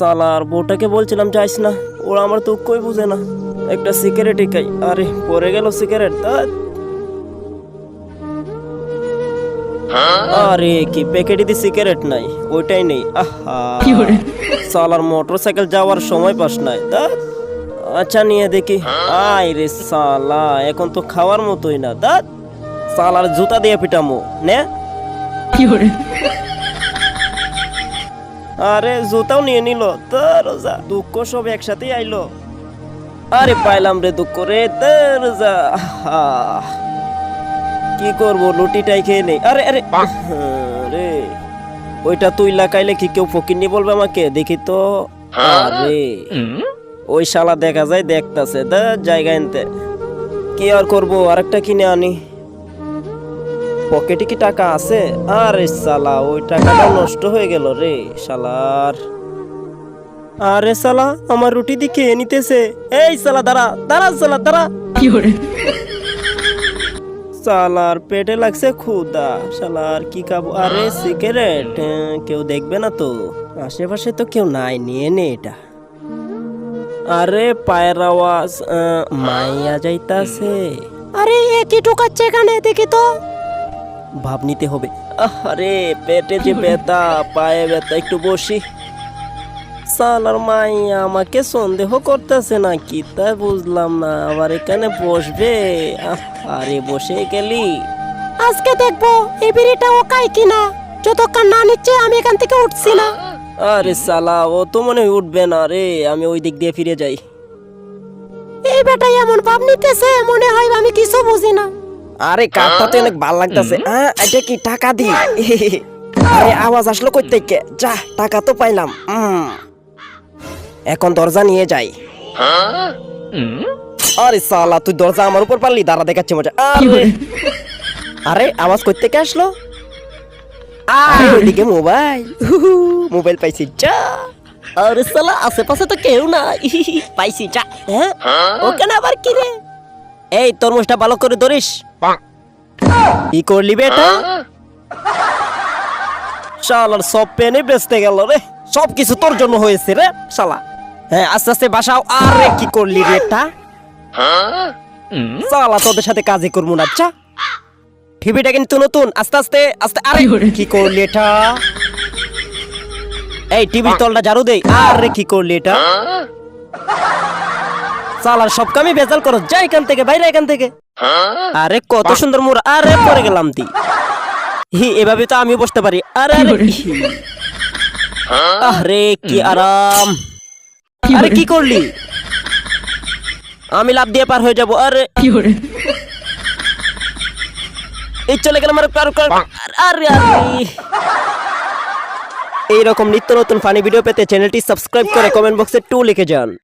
সালার বউটাকে বলছিলাম যাইস না ওরা আমার তো কই বুঝে না। একটা সিগারেটই খাই। আরে পরে গেল সিগারেট তা? আরে কি প্যাকেটে দি সিগারেট নাই ওইটাই নেই আহা। সালার মোটর সাইকেল যাওয়ার সময় পাস নাই তা? আচ্ছা নিয়ে দেখি। আই রে সালা এখন তো খাওয়ার মতোই না দা সালার জুতা দিয়ে পিটামো নে। আরে জুতাও নিয়ে নিল। তোর যা দুঃখ সব একসাথেই আইলো। আরে পাইলাম রে দুঃখ রে তোর যা আহ, কি করব লুটিটাই খেয়ে নেই। আরে আরে রে। ওইটা তুই লাগাইলে কি কেউ ফকিরনি বলবে আমাকে? দেখি তো। আরে। ওই শালা দেখা যায় দেখতাছে দা জায়গা এনতে কি আর করব আরেকটা কিনে আনি। পকেটে কি টাকা আছে? আরে সালা ওই টাকাটা নষ্ট হয়ে গেল রে শালার। আরে সালা আমার রুটি দি খেয়ে নিতেছে। এই সালা দাঁড়া দাঁড়া সালা দাঁড়া। সালার পেটে লাগছে ক্ষুদা শালার কি খাব? আরে সিগারেট কেউ দেখবে না তো। আশেপাশে তো কেউ নাই নিয়ে নে এটা। আরে পায়ের আওয়াজ আহ, মাইয়া যাইতাছে। আরে এ কি ঢোকাচ্ছে এখানে? দেখি তো। ভাব নিতে হবে। আরে পেটে যে ব্যথা পায়ে ব্যথা একটু বসি। সালার মাই আমাকে সন্দেহ করতেছে না কি তা বুঝলাম না আবার এখানে বসবে? আরে বসে গেলি। আজকে দেখব এই বিড়িটা ও খায় কিনা। যতক্ষণ না নিচ্ছে আমি এখান থেকে উঠছি না। আরে সালা ও তো মনে হয় উঠবে না রে আমি ওই দিক দিয়ে ফিরে যাই। এই বেটাই এমন ভাব নিতেছে মনে হয় আমি কিছু বুঝি না। আরে কাঠটা তো অনেক ভালো লাগতেছে? হ্যাঁ এটা কি টাকা দি? আরে আওয়াজ আসলো কই থেকে যা টাকা তো পাইলাম। এখন দরজা নিয়ে যাই। আরে সালা তুই দরজা আমার উপর পারলি দাঁড়া দেখাচ্ছি মজা। আরে। আরে আওয়াজ কই থেকে আসলো? আরে ওইদিকে মোবাইল। মোবাইল পাইছি যা। আরে সালা আশেপাশে তো কেউ না পাইছি যা। হ্যাঁ? ওখানে আবার কি রে? এই তরমুজটা ভালো করে ধরিস। কি করলি বেটা? শালার সব পেনে বেচতে গেল রে। সব কিছু তোর জন্য হয়েছে রে শালা। হ্যাঁ আস্তে আস্তে বাসাও। আরে কি করলি রে এটা শালা তোদের সাথে কাজই করব না আচ্ছা? টিভিটা কিন্তু নতুন আস্তে আস্তে আস্তে আরে কি করলি এটা? এই টিভির তলটা ঝাড়ু দেই আরে কি করলি এটা? সালার সব কামই বেজাল করো যা এখান থেকে বাইরে এখান থেকে। আরে কত সুন্দর মোর আরে পরে গেলাম দি। হি এভাবে তো আমিও বসতে পারি। আরে আরে। আরে কি আরাম। আরে কি করলি? আমি লাভ দিয়ে পার হয়ে যাব আরে। কি করে এই চলে গেলাম আর- আরে আরে এইরকম নিত্য নতুন ফানি ভিডিও পেতে চ্যানেলটি সাবস্ক্রাইব করে কমেন্ট বক্সে টু লিখে যান।